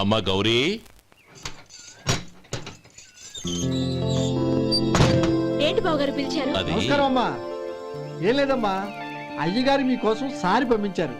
అమ్మ గౌరీ. ఏంటి బావగారు పిలిచారు? అది. నమస్కారం అమ్మా. ఏం లేదమ్మా. అయ్యగారు మీకోసం సారి పంపించారు.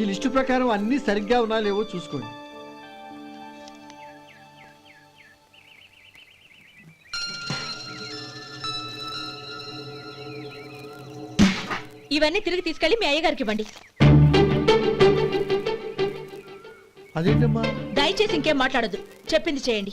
ఈ లిస్టు ప్రకారం అన్నీ సరిగ్గా ఉన్నా లేవో చూసుకోండి. ఇవన్నీ తిరిగి తీసుకెళ్ళి మీ అయ్యగారికి ఇవ్వండి. అదేంటమ్మా? దయచేసి ఇంకేం మాట్లాడొద్దు. చెప్పింది చేయండి.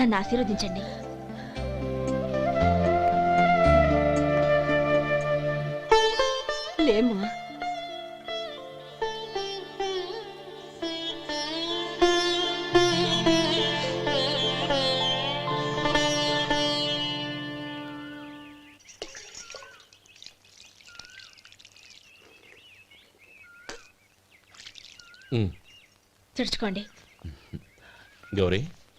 నన్ను ఆశీర్వదించండి. ఉమ్, తుడుచుకోండి. గౌరీ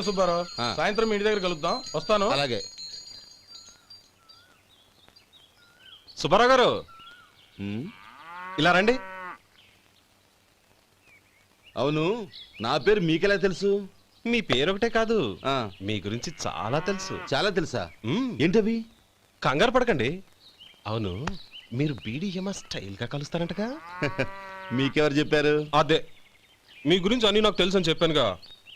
సరే సుబ్బారావు. సాయంత్రం మీ ఇంటి దగ్గర కలుద్దాం. వస్తాను. అలాగే. సుబ్బారావు గారు. ఇలా రండి. అవును నా పేరు మీకెలా తెలుసు? మీ పేరు ఒకటే కాదు. ఆ, మీ గురించి చాలా తెలుసు. చాలా తెలుసా? మ్మ్. ఏంటవి? కంగారు పడకండి. అవును మీరు బీడీఎంఆ స్టైల్గా కలుస్తారంటగా? మీకెవరు చెప్పారు? అదే. మీ గురించి అన్ని నాకు తెలుసు అని చెప్పానుగా.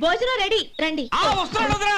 భోజనం రెడీ. రండి. వస్తున్నాడు వదరా